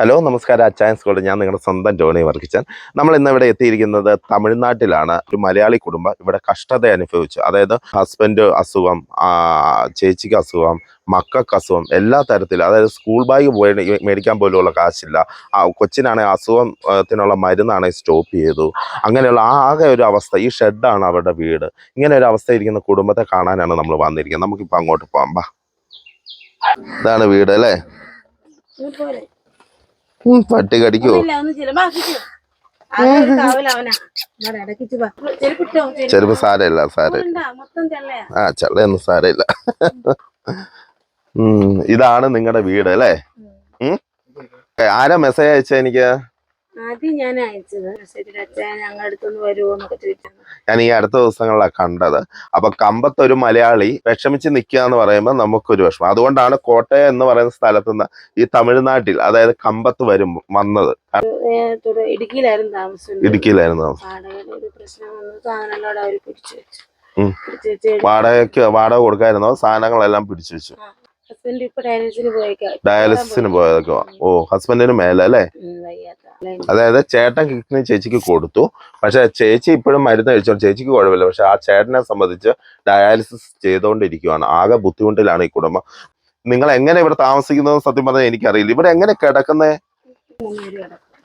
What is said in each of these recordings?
Hello നമസ്കാരം. അച്ചായൻസ് സ്കൂളിൽ ഞാൻ നിങ്ങളുടെ സ്വന്തം ജോണി വർക്കിച്ചൻ നമ്മൾ ഇന്ന് ഇവിടെ എത്തിയിരിക്കുന്നത് തമിഴ്നാട്ടിലാണ്. ഒരു മലയാളി കുടുംബം ഇവിടെ കഷ്ടത അനുഭവിച്ചു. അതായത് ഹസ്ബൻഡ് അസുഖം ചേച്ചിക്ക് അസുഖം മക്കൾക്ക് അസുഖം എല്ലാ തരത്തിലും. അതായത് സ്കൂൾ ബാഗ് പോയി മേടിക്കാൻ പോലുള്ള കാശില്ല. കൊച്ചിനാണെങ്കിൽ അസുഖത്തിനുള്ള മരുന്നാണെങ്കിൽ സ്റ്റോപ്പ് ചെയ്തു. അങ്ങനെയുള്ള ആകെ ഒരു അവസ്ഥ. ഈ ഷെഡാണ് അവരുടെ വീട്. ഇങ്ങനെ ഒരു അവസ്ഥ ഇരിക്കുന്ന കുടുംബത്തെ കാണാനാണ് നമ്മൾ വന്നിരിക്കുന്നത്. നമുക്കിപ്പോൾ അങ്ങോട്ട് പോകാം. ബാ. ഇതാണ് വീട് അല്ലേ? പട്ടി കടിക്കുവോ ചെലപ്പോ ചെരുപ്പ് സാരമില്ല സാര. ആ ചെള്ളയൊന്നും സാരമില്ല. ഉം ഇതാണ് നിങ്ങളുടെ വീട് അല്ലേ? ആരാ മെസ്സേജ് അയച്ച എനിക്ക്? ആദ്യം ഞാൻ അയച്ചത് മെസ്സേജിൽ അച്ഛൻ ഞങ്ങളുടെ അടുത്തൊന്ന് വരുമോ എന്നൊക്കെ ഞാൻ ഈ അടുത്ത ദിവസങ്ങളിലാണ് കണ്ടത്. അപ്പൊ കമ്പത്ത് ഒരു മലയാളി വിഷമിച്ച് നിൽക്കുക എന്ന് പറയുമ്പോൾ നമുക്കൊരു വിഷമം. അതുകൊണ്ടാണ് കോട്ടയം എന്ന് പറയുന്ന സ്ഥലത്ത് നിന്ന് ഈ തമിഴ്നാട്ടിൽ അതായത് കമ്പത്ത് വരും വന്നത്. ഇടുക്കിയിലായിരുന്നു താമസം. ഇടുക്കിയിലായിരുന്നു താമസം. വാടകയുടെ ഒരു പ്രശ്നം വന്നു. സാധനങ്ങളോട് അവർ പിടിച്ചു വെച്ചു. ഉം. പിടിച്ചു വെച്ച് വാടകയ്ക്ക് വാടക കൊടുക്കായിരുന്നോ? സാധനങ്ങളെല്ലാം പിടിച്ചു വെച്ചു. ഡയാലിസിന് പോയതൊക്കെ ഓ ഹസ്ബൻഡിന് മേലെ അല്ലേ? അതായത് ചേട്ടൻ കിഡ്നി ചേച്ചിക്ക് കൊടുത്തു. പക്ഷെ ചേച്ചി ഇപ്പോഴും മരുന്ന് കഴിച്ചോണ്ട് ചേച്ചിക്ക് കുഴപ്പമില്ല. പക്ഷെ ആ ചേട്ടനെ സംബന്ധിച്ച് ഡയാലിസിസ് ചെയ്തുകൊണ്ടിരിക്കുകയാണ് ആകെ ബുദ്ധിമുട്ടിലാണ് ഈ കുടുംബം. നിങ്ങൾ എങ്ങനെ ഇവിടെ താമസിക്കുന്നത് സത്യം പറഞ്ഞാൽ എനിക്കറിയില്ല. ഇവിടെ എങ്ങനെ കിടക്കുന്നേ?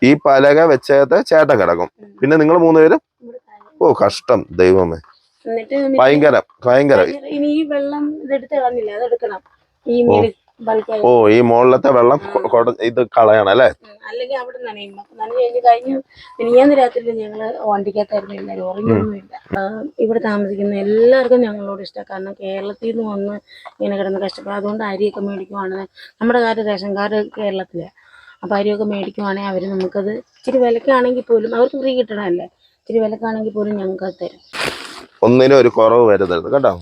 ഈ പലക വെച്ചത് ചേട്ടൻ കിടക്കും. പിന്നെ നിങ്ങൾ മൂന്നുപേരും? ഓ കഷ്ടം. ദൈവമേ. ഭയങ്കര. ഭയങ്കര. ഇനി ഈ വെള്ളം ഇതെടുത്ത് കളഞ്ഞില്ല? അതെടുക്കണം. ഓ. ഈ മുകളിലത്തെ വെള്ളം ഇത് കളയണം അല്ലേ? അല്ലെങ്കിൽ അവിടെ നനയും നനഞ്ഞു കഴിഞ്ഞ് കഴിഞ്ഞ് മിനിയാന്ന് രാത്രി ഞങ്ങൾ വണ്ടിക്കകത്തായിരുന്നു എല്ലാവരും ഉറങ്ങിയൊന്നുമില്ല ഇവിടെ താമസിക്കുന്ന എല്ലാവർക്കും ഞങ്ങളോട് ഇഷ്ടം. കാരണം കേരളത്തിൽ നിന്ന് വന്ന് ഇങ്ങനെ കിടന്ന് കഷ്ടപ്പെടും. അതുകൊണ്ട് അരിയൊക്കെ മേടിക്കുവാണെങ്കിൽ നമ്മുടെ കാര്യം റേഷൻ കാർഡ് കേരളത്തിലാണ് അപ്പൊ അരിയൊക്കെ മേടിക്കുവാണെങ്കിൽ അവർ നമുക്കത് ഇച്ചിരി വിലക്കാണെങ്കിൽ പോലും അവർക്ക് ഫ്രീ കിട്ടണമല്ലേ? ഇച്ചിരി വിലക്കാണെങ്കിൽ പോലും ഞങ്ങൾക്ക് അത് തരും. ഒന്നിനും ഒരു കുറവ് വരുന്നത് കേട്ടോ.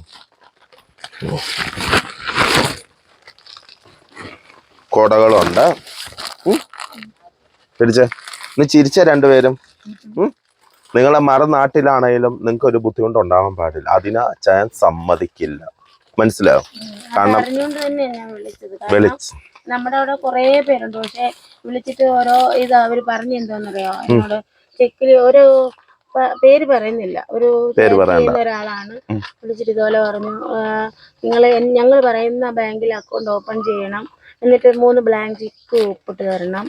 കൊടകളുണ്ട്. പിടിച്ചേ. ഇന്ന് ചിരിച്ച രണ്ടുപേരും. നിങ്ങളെ മറുനാട്ടിലാണെങ്കിലും നിങ്ങൾക്ക് ഒരു ബുദ്ധിമുട്ട് ഉണ്ടാവാൻ പാടില്ല. അതിന് അച്ചായൻ സമ്മതിക്കില്ല. മനസ്സിലായോ? കാരണം വിളിച്ച്. നമ്മുടെ അവിടെ കുറേ പേരുണ്ട്. പക്ഷെ വിളിച്ചിട്ട് ഓരോ ഇത് അവർ പറഞ്ഞു എന്താന്നറിയോ? എന്നോട് ചെക്കിൽ ഒരു പേര് പറയുന്നില്ല. ഒരു പേര് പറയണ്ട. ഒരാളാണ്. വിളിച്ചിട്ട് ഇതുപോലെ പറഞ്ഞു നിങ്ങൾ ഞങ്ങൾ പറയുന്ന ബാങ്കിൽ അക്കൗണ്ട് ഓപ്പൺ ചെയ്യണം. എന്നിട്ട് മൂന്ന് ബ്ലാങ്ക് ചെക്ക് ഒപ്പിട്ട് തരണം.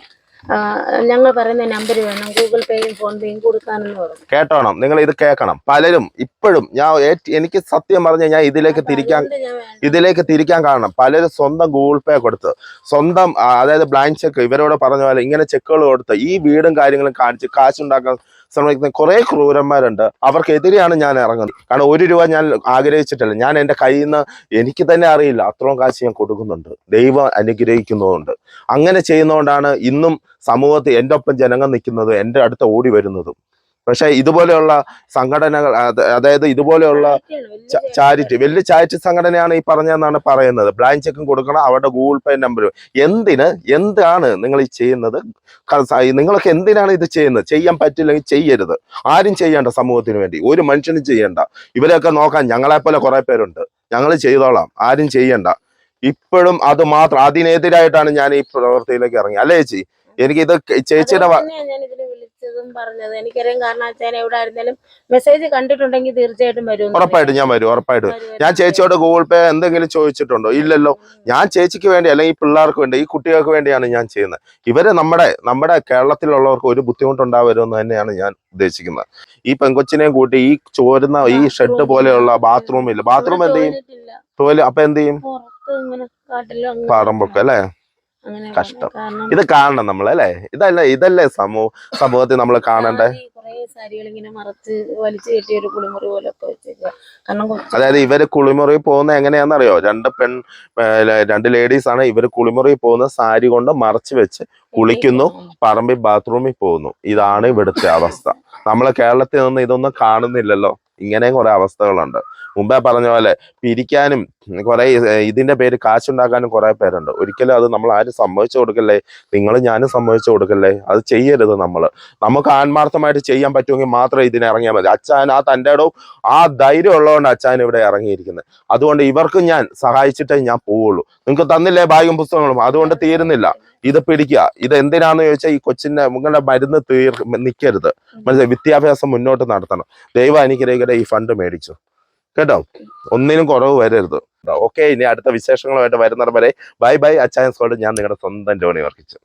ഞങ്ങൾ പറയുന്ന നമ്പർ വേണം. ഗൂഗിൾ പേയും ഫോൺ പേയും കൊടുക്കാനെന്ന് പറഞ്ഞു. കേട്ടോണം. നിങ്ങൾ ഇത് കേൾക്കണം. പലരും ഇപ്പോഴും ഞാൻ ഏറ്റ്- എനിക്ക് സത്യം പറഞ്ഞ ഞാൻ ഇതിലേക്ക് തിരിക്കാൻ അതുകൊണ്ട് ഞാൻ വേണ്ട. ഇതിലേക്ക് തിരിക്കാൻ കാരണം പലരും സ്വന്തം ഗൂഗിൾ പേ കൊടുത്ത് സ്വന്തം ആ, അതായത് ബ്ലാങ്ക് ചെക്ക് ഇവരോട് പറഞ്ഞ പോലെ ഇങ്ങനെ ചെക്കുകൾ കൊടുത്ത് ഈ വീടും കാര്യങ്ങളും കാണിച്ച് കാശുണ്ടാക്കാൻ ശ്രമിക്കുന്ന കുറെ ക്രൂരന്മാരുണ്ട്. അവർക്കെതിരെയാണ് ഞാൻ ഇറങ്ങുന്നത്. കാരണം ഒരു രൂപ ഞാൻ ആഗ്രഹിച്ചിട്ടില്ല. ഞാൻ എന്റെ കയ്യിൽ നിന്ന് എനിക്ക് തന്നെ അറിയില്ല. അത്രയും കാശ് ഞാൻ കൊടുക്കുന്നുണ്ട്. ദൈവം അനുഗ്രഹിക്കുന്നതുകൊണ്ട്. അങ്ങനെ ചെയ്യുന്നതുകൊണ്ടാണ് ഇന്നും സമൂഹത്തിൽ എന്റെ ഒപ്പം ജനങ്ങൾ നിൽക്കുന്നത് എന്റെ അടുത്ത് ഓടി വരുന്നതും. പക്ഷെ ഇതുപോലെയുള്ള സംഘടനകൾ അതായത് ഇതുപോലെയുള്ള ചാരിറ്റി വലിയ ചാരിറ്റി സംഘടനയാണ് ഈ പറഞ്ഞതെന്നാണ് പറയുന്നത്. ബ്ലാങ്ക് ചെക്കും കൊടുക്കണം അവരുടെ ഗൂഗിൾ പേ നമ്പർ എന്തിന്? എന്താണ് നിങ്ങൾ ഈ ചെയ്യുന്നത്? നിങ്ങൾക്ക് എന്തിനാണ് ഇത് ചെയ്യുന്നത്? ചെയ്യാൻ പറ്റില്ലെങ്കിൽ ചെയ്യരുത്. ആരും ചെയ്യേണ്ട സമൂഹത്തിന് വേണ്ടി. ഒരു മനുഷ്യനും ചെയ്യേണ്ട. ഇവരെയൊക്കെ നോക്കാൻ ഞങ്ങളെ പോലെ കുറെ പേരുണ്ട്. ഞങ്ങൾ ചെയ്തോളാം. ആരും ചെയ്യണ്ട. ഇപ്പോഴും അത് മാത്രം അതിനെതിരായിട്ടാണ് ഞാൻ ഈ പ്രവൃത്തിയിലേക്ക് ഇറങ്ങി. അല്ലേ ചേച്ചി? എനിക്ക് ഇത് ചേച്ചിയുടെ വിളിച്ചതും പറഞ്ഞത്. എനിക്കറിയാം കാരണം അച്ഛൻ എവിടെ ആയിരുന്നാലും മെസ്സേജ് കണ്ടിട്ടുണ്ടെങ്കിൽ തീർച്ചയായിട്ടും വരും ഉറപ്പായിട്ടും ഞാൻ വരും ഉറപ്പായിട്ടും. ഞാൻ ചേച്ചിയോട് ഗൂഗിൾ പേ എന്തെങ്കിലും ചോദിച്ചിട്ടുണ്ടോ? ഇല്ലല്ലോ. ഞാൻ ചേച്ചിക്ക് വേണ്ടി അല്ലെങ്കിൽ ഈ പിള്ളേർക്ക് വേണ്ടി ഈ കുട്ടികൾക്ക് വേണ്ടിയാണ് ഞാൻ ചെയ്യുന്നത്. ഇവർ നമ്മുടെ നമ്മുടെ കേരളത്തിലുള്ളവർക്ക് ഒരു ബുദ്ധിമുട്ടുണ്ടാവരുമെന്ന് തന്നെയാണ് ഞാൻ ഉദ്ദേശിക്കുന്നത്. ഈ പെങ്കൊച്ചിനെയും കൂട്ടി ഈ ചോരുന്ന ഈ ഷെഡ് പോലെയുള്ള ബാത്റൂമില്ല ബാത്റൂം എന്ത് ചെയ്യും? ടോയ്ലറ്റ് അപ്പൊ എന്ത് ചെയ്യും? പറമ്പൊക്കെ അല്ലേ? കഷ്ടം. ഇത് കാണണം നമ്മൾ അല്ലേ ഇതല്ല ഇതല്ലേ സമൂഹ സമൂഹത്തിൽ നമ്മൾ കാണണ്ടേ? അതായത് ഇവർ കുളിമുറി പോകുന്ന എങ്ങനെയാണെന്നറിയോ രണ്ട് പെൺ രണ്ട് ലേഡീസ് ആണ് ഇവർ കുളിമുറി പോകുന്ന സാരി കൊണ്ട് മറച്ചു വെച്ച് കുളിക്കുന്നു പറമ്പിൽ ബാത്റൂമിൽ പോകുന്നു. ഇതാണ് ഇവിടുത്തെ അവസ്ഥ. നമ്മളെ കേരളത്തിൽ നിന്ന് ഇതൊന്നും കാണുന്നില്ലല്ലോ. ഇങ്ങനെ കുറേ അവസ്ഥകളുണ്ട്. മുമ്പേ പറഞ്ഞ പോലെ പിരിക്കാനും കുറേ ഇതിന്റെ പേര് കാശുണ്ടാക്കാനും കുറേ പേരുണ്ട്. ഒരിക്കലും അത് നമ്മൾ ആരും സമ്മതിച്ചു കൊടുക്കല്ലേ? നിങ്ങൾ ഞാനും സമ്മതിച്ചു കൊടുക്കല്ലേ? അത് ചെയ്യരുത് നമ്മൾ നമുക്ക് ആത്മാർത്ഥമായിട്ട് ചെയ്യാൻ പറ്റുമെങ്കിൽ മാത്രമേ ഇതിന് ഇറങ്ങിയാൽ മതി. അച്ഛൻ ആ തന്റെ ഇടവും ആ ധൈര്യം ഉള്ളതുകൊണ്ട് അച്ഛൻ ഇവിടെ ഇറങ്ങിയിരിക്കുന്നത് അതുകൊണ്ട് ഇവർക്കും ഞാൻ സഹായിച്ചിട്ടേ ഞാൻ പോവുള്ളൂ. നിങ്ങൾക്ക് തന്നില്ലേ ബാഗും പുസ്തകങ്ങളും? അതുകൊണ്ട് തീരുന്നില്ല. ഇത് പിടിക്കുക. ഇത് എന്തിനാന്ന് ചോദിച്ചാൽ ഈ കൊച്ചിന്റെ നിങ്ങളുടെ മരുന്ന് തീർ നിൽക്കരുത് മനസ്സിലായി? വിദ്യാഭ്യാസം മുന്നോട്ട് നടത്തണം. ദൈവം അനുഗ്രഹിക്കട്ടെ. ഈ ഫണ്ട് മേടിച്ചു. കേട്ടോ? ഒന്നിനും കുറവ് വരരുത്. ഓക്കെ ഇനി അടുത്ത വിശേഷങ്ങളുമായിട്ട് വരുന്നവരെ വരെ. ബൈ ബൈ അച്ചായൻസോട് ഞാൻ നിങ്ങളുടെ സ്വന്തം ജോണി വർക്കിച്ചു.